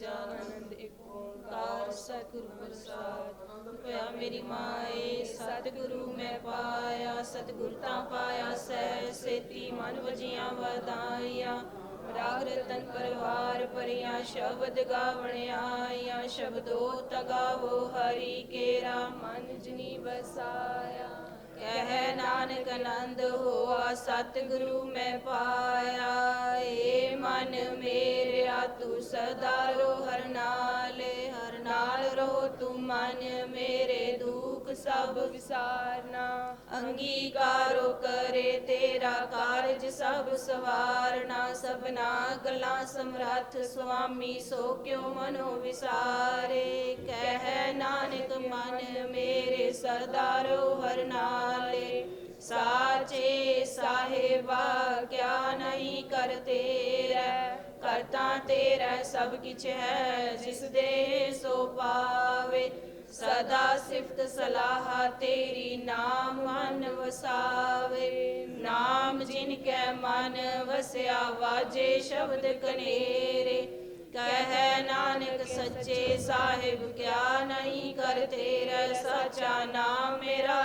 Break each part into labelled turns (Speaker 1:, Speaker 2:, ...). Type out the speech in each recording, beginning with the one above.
Speaker 1: ਸਚਿਦਾਨੰਦ ਇੱਕ ਓੰਕਾਰ ਸਤਿਗੁਰੂ ਪ੍ਰਸਾਦ ਹੋਇਆ ਮੇਰੀ ਮਾਏ, ਸਤਿਗੁਰੂ ਮੈਂ ਪਾਇਆ, ਸਤਿਗੁਰ ਤਾਂ ਪਾਇਆ ਸਹਿ ਸੇਤੀ ਮਨ ਵਜੀਆਂ ਵਧਾਈਆਂ ਰਾਗ ਰਤਨ ਪਰਵਾਰ ਪਰਿਆ ਸ਼ਬਦ ਗਾਵਣ ਸ਼ਬਦੋ ਤਗਾਵੋ ਹਰੀ ਕੇਰਾ ਮਨ ਜਨੀ ਵਸਾਇਆ। ਕਹਿ ਨਾਨਕ ਆਨੰਦ ਹੋਆ, ਸਤਿਗੁਰੂ ਮੈਂ ਪਾਇਆ। ਏ ਮਨ ਮੇਰਿਆ, ਤੂੰ ਸਦਾ ਰੋ ਹਰ ਨਾਲ ਹਰ ਨਾਲ ਰੋ ਤੂੰ ਮਨ ਮੇਰੇ ਦੁੱਖ ਸਭ ਵਿਸਾਰਨਾ, ਅੰਗੀਕਾਰੋ ਕਰੇ ਤੇਰਾ ਕਾਰਜ, ਸਭ ਸਵਾਰਨਾ, ਸਭਨਾ ਗੱਲਾਂ ਸਮਰੱਥ, ਸੁਆਮੀ ਸੋ ਕਿਉ ਮਨੋ ਵਿਸਾਰੇ? ਕਹਿ ਨਾਨਕ ਮਨ ਮੇਰੇ ਸਰਦਾਰੋ ਹਰ ਨਾਲੇ ਸਾਚੇ ਸਾਹਿਬਾ ਕਿਆ ਨਹੀਂ ਕਰ ਤੇਰਾ? ਕਰਤਾ ਤੇਰਾ ਸਭ ਕਿਛ ਹੈ, ਜਿਸ ਦੇ ਸੋ ਪਾਵੇ। ਸਦਾ ਸਿਫਤ ਸਲਾਹ ਤੇਰੀ ਨਾਮ ਮਨ ਵਸਾਵੇ। ਨਾਮ ਜਿਨ ਕੈ ਮਨ ਵਸਿਆ, ਵਾਜੇ ਸ਼ਬਦ ਕਨੇਰੇ। ਕਹਿ ਨਾਨਕ ਸੱਚੇ ਸਾਹਿਬ, ਕਿਆ ਨਹੀਂ ਕਰ ਤੇਰਾ ਸਾਚਾ ਨਾਮ ਮੇਰਾ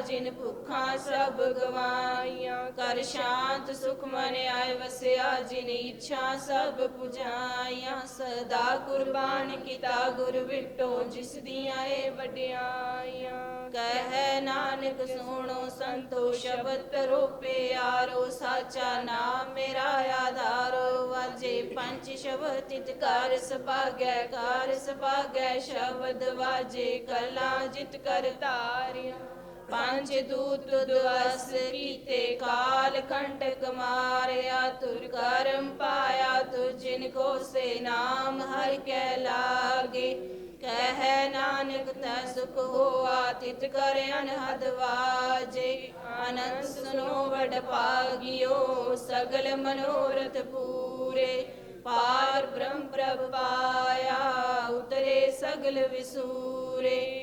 Speaker 1: ਜਿਨ ਭੁੱਖਾਂ ਸਭ ਗਵਾਈਆਂ ਕਰ ਸ਼ਾਂਤ ਸੁਖ ਮਨ ਆਏ ਵਸਿਆ, ਜਿਨ ਇੱਛਾ ਸਭ ਪੁਜਾਈਆਂ, ਸਦਾ ਕੁਰਬਾਨ ਕੀਤਾ ਗੁਰ ਵਿਟੋ, ਜਿਸ ਦੀਆਂ ਏ ਵਡਿਆਈਆਂ। ਕਹਿ ਨਾਨਕ ਸੁਣੋ ਸੰਤੋ, ਸ਼ਬਦ ਰੋ ਪਿਆਰੋ ਸਾਚਾ ਨਾਮ ਮੇਰਾ ਆਧਾਰੋ। ਵਾਜੇ ਪੰਜ ਸ਼ਬਦ ਤਿਤ ਕਰ ਸਭਾਗੈ ਕਰ ਸਭਾਗੈ, ਸ਼ਬਦ ਵਾਜੇ, ਕਲਾ ਜਿਤ ਕਰ ਤਾਰਿਆ ਪੰਜ ਦੂਤ ਦਵਸ ਕੀਤੇ, ਕਾਲ ਕੰਟਕ ਮਾਰਿਆ, ਤੁਰ ਕਰਮ ਪਾਇਆ ਤੁ ਜਿਨ ਕੋ ਸੇ ਨਾਮ ਹਰ ਕੈ ਲਾਗੇ। ਕਹਿ ਨਾਨਕ, ਤੈ ਸੁਖ ਹੋਆ, ਤਿਤ ਕਰ ਅਨਹਦ ਵਾਜੇ। ਆਨੰਦ ਸੁਨੋ, ਵਡ ਭਾਗਿਓ, ਸਗਲ ਮਨੋਰਥ ਪੂਰੇ। ਪਾਰ ਬ੍ਰਹਮ ਪ੍ਰਭ ਪਾਇਆ, ਉਤਰੇ ਸਗਲ ਵਿਸੂਰੇ।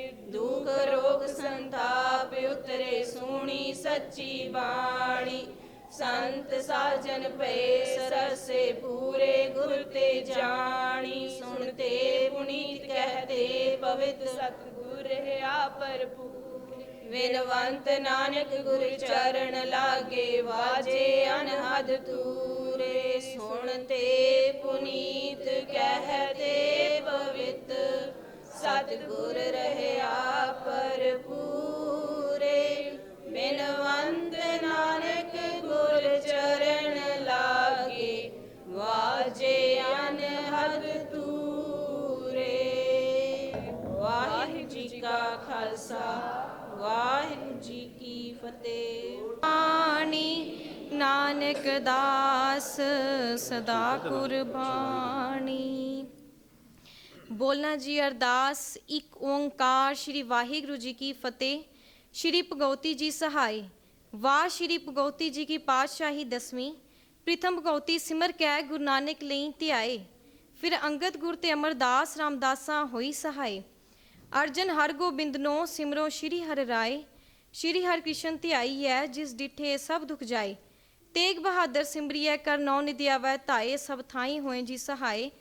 Speaker 1: ਉਤਰੇ ਸੋਣੀ ਸੱਚੀ ਬਾਣੀ। ਸੰਤ ਸਾਜਨ ਪਏ ਸਰਸੇ ਪੂਰੇ ਗੁਰ ਤੇ ਜਾਣੀ। ਸੁਣਤੇ ਪੁਨੀਤ ਕਹਤੇ ਪਵਿੱਤ ਸਤਿਗੁਰ ਆ ਭਰਪੂਰ। ਵਿਨਵੰਤ ਨਾਨਕ ਗੁਰ ਚਰਨ ਲਾਗੇ ਵਾਜੇ ਅਨਹਦ ਤੂਰੇ ਸੁਣਤੇ ਪੁਨੀਤ ਕਹਤੇ ਪਵਿੱਤ ਸਤਿਗੁਰ ਰਹਿਆ ਭਰਪੂਰੇ। ਖਾਲਸਾ, ਵਾਹਿਗੁਰੂ ਜੀ ਕੀ ਫਤਿਹ।
Speaker 2: ਬਾਣੀ, ਨਾਨਕ ਦਾਸ, ਸਦਾ ਕੁਰਬਾਨੀ। ਬੋਲਣਾ ਜੀ ਅਰਦਾਸ, ਇੱਕ ਓੰਕਾਰ ਸ਼੍ਰੀ ਵਾਹਿਗੁਰੂ ਜੀ ਕੀ ਫਤਿਹ। ਸ਼੍ਰੀ ਭਗਉਤੀ ਜੀ ਸਹਾਈ। ਵਾਹ ਸ਼੍ਰੀ ਭਗਉਤੀ ਜੀ ਕੀ ਪਾਤਸ਼ਾਹੀ ਦਸਵੀਂ। ਪ੍ਰਥਮ ਭਗਉਤੀ ਸਿਮਰ ਕੈ ਗੁਰੂ ਨਾਨਕ ਲਈ ਧਿਆਏ। ਫਿਰ ਅੰਗਦ ਗੁਰ ਤੇ ਅਮਰਦਾਸ ਰਾਮਦਾਸਾਂ ਹੋਈ ਸਹਾਈ। ਅਰਜਨ ਹਰਗੋਬਿੰਦ ਨੋ ਸਿਮਰੋ ਸ਼੍ਰੀ ਹਰਿ ਰਾਏ, ਸ਼੍ਰੀ ਹਰਿਕ੍ਰਿਸ਼ਨ ਧਿਆਈ ਹੈ, ਜਿਸ ਡਿਠੇ ਸਭ ਦੁਖ ਜਾਏ। ਤੇਗ ਬਹਾਦਰ ਸਿਮਰਿਐ ਕਰ ਨੌ ਨਿਧਿਆਵੈ ਧਾਏ ਸਭ ਥਾਈ ਹੋਏ ਜੀ ਸਹਾਏ।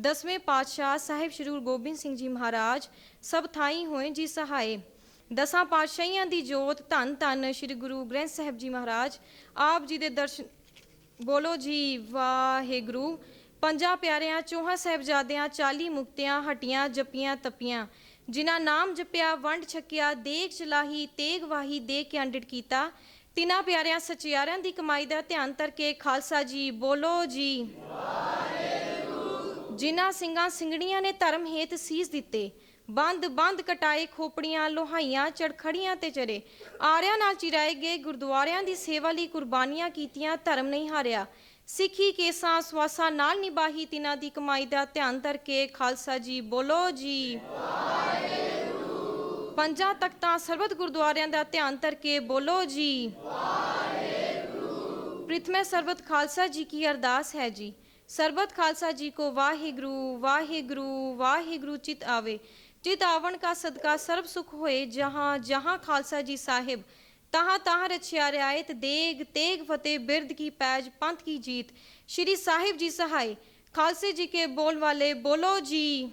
Speaker 2: ਦਸਵੇਂ ਪਾਤਸ਼ਾਹ ਸਾਹਿਬ ਸ਼੍ਰੀ ਗੁਰੂ ਗੋਬਿੰਦ ਸਿੰਘ ਜੀ ਮਹਾਰਾਜ, ਸਭ ਥਾਈ ਹੋਏ ਜੀ ਸਹਾਏ। ਦਸਾਂ ਪਾਤਸ਼ਾਹੀਆਂ ਦੀ ਜੋਤ ਧੰਨ ਧੰਨ ਸ਼੍ਰੀ ਗੁਰੂ ਗ੍ਰੰਥ ਸਾਹਿਬ ਜੀ ਮਹਾਰਾਜ, ਆਪ ਜੀ ਦੇ ਦਰਸ਼ਨ, ਬੋਲੋ ਜੀ ਵਾਹਿਗੁਰੂ। ਪੰਜਾਂ ਪਿਆਰਿਆਂ, ਚੌਹਾਂ ਸਾਹਿਬਜ਼ਾਦਿਆਂ 40 ਮੁਕਤਿਆਂ, ਹਟੀਆਂ, ਜਪੀਆਂ, ਤਪੀਆਂ। ਜਿਨ੍ਹਾਂ ਨਾਮ ਜਪਿਆ, ਵੰਡ ਛਕਿਆ ਦੇਖ ਚਲਾਹੀ, ਤੇਗ ਵਾਹੀ ਦੇ ਕੇ ਅੰਡਿਤ ਕੀਤਾ। ਤਿਨਾਂ ਪਿਆਰਿਆਂ ਸਚਿਆਰਿਆਂ ਦੀ ਕਮਾਈ ਦਾ ਧਿਆਨ ਧਰ ਖਾਲਸਾ ਜੀ ਬੋਲੋ ਜੀ। ਜਿਨ੍ਹਾਂ ਸਿੰਘਾਂ ਸਿੰਘਣੀਆਂ ਨੇ ਧਰਮ ਹੇਤ ਸੀਸ ਦਿੱਤੇ, ਬੰਦ ਬੰਦ ਕਟਾਏ ਖੋਪੜੀਆਂ, ਲੋਹਾਈਆਂ, ਚੜਖੜੀਆਂ ਤੇ ਚਰੇ। ਆਰਿਆਂ ਨਾਲ ਚਿਰਾਏ ਗਏ ਗੁਰਦੁਆਰਿਆਂ ਦੀ ਸੇਵਾ ਲਈ ਕੁਰਬਾਨੀਆਂ ਕੀਤੀਆਂ, ਧਰਮ ਨਹੀਂ ਹਾਰਿਆ। ਸਿੱਖੀ ਕੇਸਾਂ ਸਵਾਸਾਂ ਨਾਲ ਨਿਭਾਹੀ ਤਿਨਾਂ ਦੀ ਕਮਾਈ ਦਾ ਧਿਆਨ ਧਰ ਕੇ ਖਾਲਸਾ ਜੀ ਬੋਲੋ ਜੀ ਪੰਜਾਂ ਤਖਤਾਂ ਸਰਬਤ ਗੁਰਦੁਆਰਿਆਂ ਦਾ ਧਿਆਨ ਧਰ ਕੇ ਬੋਲੋ ਜੀ ਪ੍ਰithਮੇ ਸਰਬਤ ਖਾਲਸਾ ਜੀ ਕੀ ਅਰਦਾਸ ਹੈ ਜੀ ਸਰਬਤ ਖਾਲਸਾ ਜੀ ਕੋ ਵਾਹਿਗੁਰੂ ਵਾਹਿਗੁਰੂ ਵਾਹਿਗੁਰੂ ਚਿਤ ਆਵੇ चित आवन का सदका सर्व सुख होए जहाँ जहाँ खालसा जी साहिब ਤਹਾਂ ਤਹਾਂ ਰਚਿਆ ਰਿਆਇਤ ਦੇਗ ਤੇਗ ਫਤਿਹ ਬਿਰਦ ਕੀ ਪੈਜ ਪੰਥ ਕੀ ਜੀਤ। ਸ਼੍ਰੀ ਸਾਹਿਬ ਜੀ ਸਹਾਈ, ਖਾਲਸੇ ਜੀ ਕੇ ਬੋਲ ਵਾਲੇ ਬੋਲੋ ਜੀ।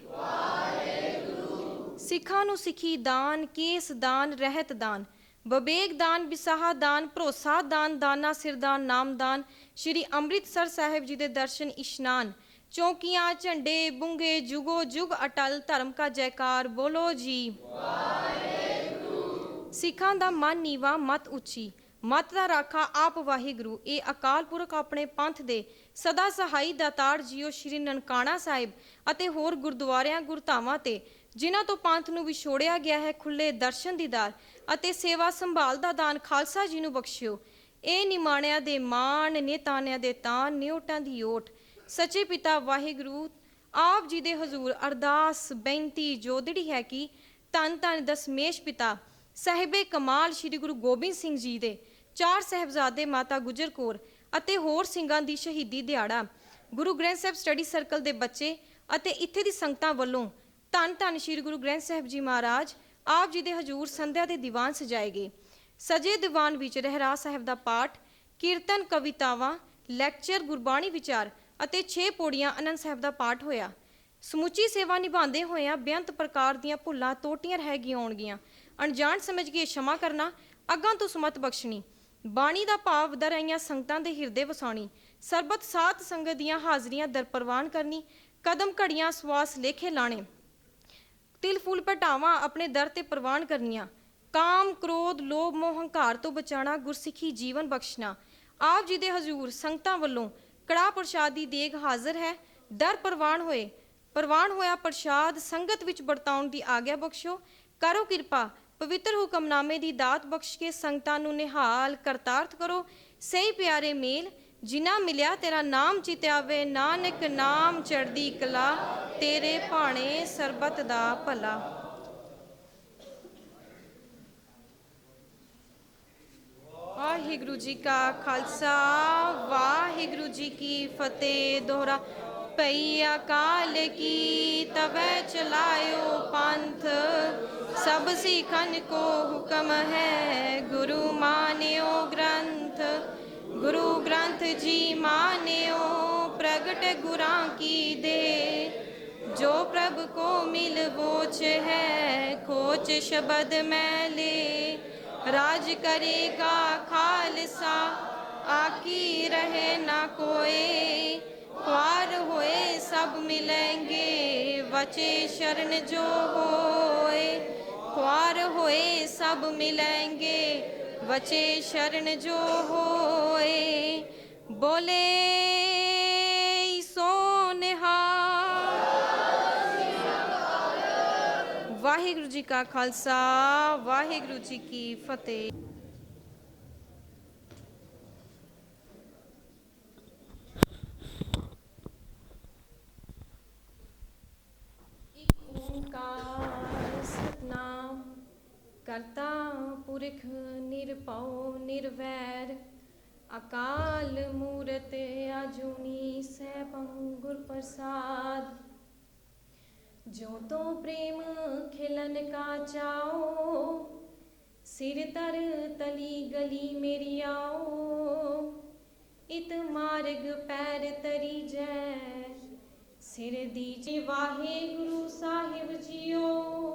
Speaker 2: ਸਿੱਖਾਂ ਨੂੰ ਸਿੱਖੀ ਦਾਨ, ਕੇਸ ਦਾਨ, ਰਹਿਤ ਦਾਨ। ਬਬੇਗ ਦਾਨ, ਬਿਸਾਹਾ ਦਾਨ, ਭਰੋਸਾ ਦਾਨ, ਦਾਨਾ ਸਿਰਦਾਨ ਨਾਮਦਾਨ ਸ਼੍ਰੀ ਅੰਮ੍ਰਿਤਸਰ ਸਾਹਿਬ ਜੀ ਦੇ ਦਰਸ਼ਨ, ਇਸ਼ਨਾਨ। ਚੌਕੀਆਂ, ਝੰਡੇ, ਬੁੰਗੇ, ਜੁਗੋ ਜੁਗ ਅਟਲ, ਧਰਮ ਕਾ ਜੈਕਾਰ, ਬੋਲੋ ਜੀ। ਸਿੱਖਾਂ ਦਾ ਮਨ ਨੀਵਾ, ਮਤ ਉੱਚੀ। ਮਤ ਦਾ ਰਾਖਾ ਆਪ ਵਾਹਿਗੁਰੂ। ਇਹ ਅਕਾਲ ਪੁਰਖ ਆਪਣੇ ਪੰਥ ਦੇ ਸਦਾ ਸਹਾਈ ਦਾਤਾਰ ਜੀਓ ਸ਼੍ਰੀ ਨਨਕਾਣਾ ਸਾਹਿਬ ਅਤੇ ਹੋਰ ਗੁਰਦੁਆਰਿਆਂ, ਗੁਰਧਾਮਾਂ ਤੇ, ਜਿਨ੍ਹਾਂ ਤੋਂ ਪੰਥ ਨੂੰ ਵਿਛੋੜਿਆ ਗਿਆ ਹੈ ਖੁੱਲੇ ਦਰਸ਼ਨ ਦੀਦਾਰ ਅਤੇ ਸੇਵਾ ਸੰਭਾਲ ਦਾ ਦਾਨ ਖਾਲਸਾ ਜੀ ਨੂੰ ਬਖਸ਼ਿਓ। ਇਹ ਨਿਮਾਣਿਆਂ ਦੇ ਮਾਣ ਨਿਤਾਨਿਆਂ ਦੇ ਤਾਨ ਨਿਉਟਾਂ ਦੀ ਓਟ। ਸੱਚੇ ਪਿਤਾ ਵਾਹਿਗੁਰੂ, ਆਪ ਜੀ ਦੇ ਹਜ਼ੂਰ ਅਰਦਾਸ, ਬੇਨਤੀ, ਜੋਦੜੀ ਹੈ ਕਿ ਧੰਨ ਧੰਨ ਦਸਮੇਸ਼ ਪਿਤਾ ਸਾਹਿਬੇ ਕਮਾਲ ਸ੍ਰੀ ਗੁਰੂ ਗੋਬਿੰਦ ਸਿੰਘ ਜੀ ਦੇ ਚਾਰ ਸਹਿਬਜ਼ਾਦੇ ਮਾਤਾ ਗੁਜਰ ਕੌਰ ਅਤੇ ਹੋਰ ਸਿੰਘਾਂ ਦੀ ਸ਼ਹੀਦੀ ਦਿਹਾੜਾ, ਗੁਰੂ ਗ੍ਰੰਥ ਸਾਹਿਬ ਸਟੱਡੀ ਸਰਕਲ ਦੇ ਬੱਚੇ ਅਤੇ ਇੱਥੇ ਦੀ ਸੰਗਤਾਂ ਵੱਲੋਂ ਧੰਨ ਧੰਨ ਸ੍ਰੀ ਗੁਰੂ ਗ੍ਰੰਥ ਸਾਹਿਬ ਜੀ ਮਹਾਰਾਜ, ਆਪ ਜੀ ਦੇ ਹਜ਼ੂਰ ਸੰਧਿਆ ਦੇ ਦੀਵਾਨ ਸਜਾਏ ਗਏ। ਸਜੇ ਦੀਵਾਨ ਵਿੱਚ ਰਹਿਰਾ ਸਾਹਿਬ ਦਾ ਪਾਠ, ਕੀਰਤਨ ਕਵਿਤਾਵਾਂ, ਲੈਕਚਰ ਗੁਰਬਾਣੀ ਵਿਚਾਰ ਅਤੇ 6 ਪੌੜੀਆਂ ਅਨੰਦ ਸਾਹਿਬ ਦਾ ਪਾਠ ਹੋਇਆ। ਸਮੁੱਚੀ ਸੇਵਾ ਨਿਭਾਉਂਦੇ ਹੋਇਆਂ ਬੇਅੰਤ ਪ੍ਰਕਾਰ ਦੀਆਂ ਭੁੱਲਾਂ ਤੋਟੀਆਂ ਰਹਿ ਗਈਆਂ ਹੋਣਗੀਆਂ। ਅਣਜਾਣ ਸਮਝ ਕੇ ਸ਼ਮਾ ਕਰਨਾ, ਅੱਗਾਂ ਤੋਂ ਸਮਤ ਬਖਸ਼ਣੀ। ਬਾਣੀ ਦਾ ਭਾਵ ਦਰ ਆਈਆਂ ਸੰਗਤਾਂ ਦੇ ਹਿਰਦੇ ਵਸਾਉਣੀ। ਸਰਬਤ ਸਾਥ ਸੰਗਤ ਦੀਆਂ ਹਾਜ਼ਰੀਆਂ ਦਰਪਰਵਾਨ ਕਰਨੀ, ਕਦਮ ਘੜੀਆਂ ਸਵਾਸ ਲੇਖੇ ਲਾਣੇ। ਤਿਲ ਫੁੱਲ ਪਟਾਵਾਂ ਆਪਣੇ ਦਰ ਤੇ ਪ੍ਰਵਾਨ ਕਰਨੀਆਂ। ਕਾਮ, ਕ੍ਰੋਧ, ਲੋਭ, ਮੋਹ, ਹੰਕਾਰ ਤੋਂ ਬਚਾਣਾ ਗੁਰਸਿੱਖੀ ਜੀਵਨ ਬਖਸ਼ਣਾ। ਆਪ ਜੀ ਦੇ ਹਜ਼ੂਰ ਸੰਗਤਾਂ ਵੱਲੋਂ ਕੜਾ ਪ੍ਰਸ਼ਾਦ ਦੀ ਦੇਗ ਹਾਜ਼ਰ ਹੈ, ਦਰ ਪ੍ਰਵਾਨ ਹੋਏ। ਪ੍ਰਵਾਨ ਹੋਇਆ ਪ੍ਰਸ਼ਾਦ ਸੰਗਤ ਵਿੱਚ ਵਰਤਾਉਣ ਦੀ ਆਗਿਆ ਬਖਸ਼ੋ। ਕਰੋ ਕਿਰਪਾ ਪਵਿੱਤਰ ਹੁਕਮਨਾਮੇ ਦੀ ਦਾਤ ਬਖਸ਼ ਕੇ ਸੰਗਤਾਂ ਨੂੰ ਨਿਹਾਲ, ਕਰਤਾਰਥ ਕਰੋ। ਸਹੀ ਪਿਆਰੇ ਮੇਲ ਜਿਨਾ ਮਿਲਿਆ ਤੇਰਾ ਨਾਮ ਚਿਤਿਆਵੇ ਨਾਨਕ ਨਾਮ ਚੜਦੀ ਕਲਾ, ਤੇਰੇ ਭਾਣੇ ਸਰਬਤ ਦਾ ਭਲਾ। ਵਾਹਿਗੁਰੂ ਜੀ ਕਾ ਖਾਲਸਾ, ਵਾਹਿਗੁਰੂ ਜੀ ਕੀ ਫਤਿਹ, ਦੋਹਰਾ ਪਈ ਅਕਾਲ ਕੀ ਤਵੈ ਚਲਾਇਓ ਪੰਥ ਸਭ ਸਿੱਖਨ ਕੋ ਹੁਕਮ ਹੈ ਗੁਰੂ ਮਾਨਿਓ ਗ੍ਰੰਥ ਗੁਰੂ ਗ੍ਰੰਥ ਜੀ ਮਾਨਿਓ ਪ੍ਰਗਟ ਗੁਰਾਂ ਕੀ ਦੇ ਜੋ ਪ੍ਰਭ ਕੋ ਮਿਲ ਵੋਚ ਹੈ ਖੋਚ ਸ਼ਬਦ ਮੈਲੇ ਰਾਜ ਕਰੇਗਾ ਖਾਲਸਾ ਆਕੀ ਰਹੇ ਨਾ ਕੋਏ ਪਾਰ ਹੋਏ ਸਭ ਮਿਲेंगे ਬਚੇ ਸ਼ਰਨ ਜੋ ਹੋਏ। ਪਾਰ ਹੋਏ ਸਭ ਮਿਲेंगे ਬਚੇ ਸ਼ਰਨ ਜੋ ਹੋਏ। ਬੋਲੇ ਸੋਨਹਾ ਵਾਹਿਗੁਰੂ ਜੀ ਕਾ ਖਾਲਸਾ, ਵਾਹਿਗੁਰੂ ਜੀ ਕੀ ਫਤਿਹ। ਪੁਰਖ ਨਿਰਭਉ, ਨਿਰਵੈਰ, ਅਕਾਲ ਮੂਰਤ ਆਜੂਨੀ ਸੈਭੰ ਗੁਰ ਪ੍ਰਸਾਦ। ਜੋ ਤੋ ਪ੍ਰੇਮ ਖਿਲਨ ਕਾ ਚਾਓ ਸਿਰ ਤਰ ਤਲੀ ਗਲੀ ਮੇਰੀ ਆਓ ਇਤ ਮਾਰਗ ਪੈਰ ਤਰੀ ਜੈ, ਸਿਰ ਦੀਜੇ ਵਾਹਿਗੁਰੂ ਸਾਹਿਬ ਜੀਓ।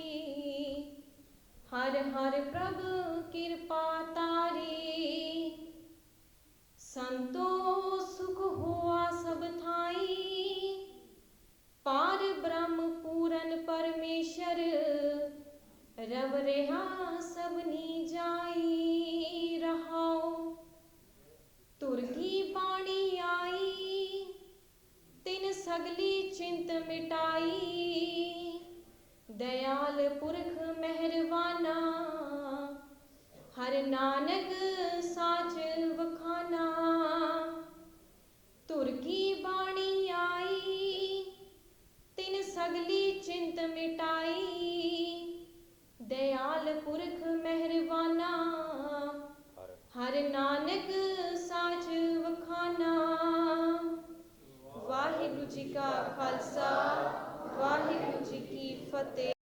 Speaker 2: ਹਰ ਹਰ ਪ੍ਰਭ ਕਿਰਪਾ ਤਾਰੀ। ਸੰਤੋ ਸੁਖ ਹੋਆ ਸਭ ਥਾਈ। ਪਾਰ ਬ੍ਰਹਮ ਪੂਰਨ ਪਰਮੇਸ਼ਰ, ਰਵ ਰਿਹਾ ਸਭਨੀ ਜਾਈ ਰਹਾਉ। ਤੁਰ ਕੀ ਬਾਣੀ ਆਈ, ਤਿਨ ਸਗਲੀ ਚਿੰਤ ਮਿਟਾਈ। ਦਇਆਲ ਪੁਰਖ ਮਿਹਰਬਾਨਾ ਹਰ ਨਾਨਕ ਸਾਚ ਵਖਾਨਾ। ਤੁਰ ਕੀ ਬਾਣੀ ਆਈ, ਤਿਨ ਸਗਲੀ ਚਿੰਤ ਮਿਟਾਈ। ਦਇਆਲ ਪੁਰਖ ਮਿਹਰਬਾਨਾ ਹਰ ਨਾਨਕ ਸਾਚ ਵਖਾਨਾ। ਵਾਹਿਗੁਰੂ ਜੀ ਕਾ ਖਾਲਸਾ, ਵਾਹਿਗੁਰੂ bigote.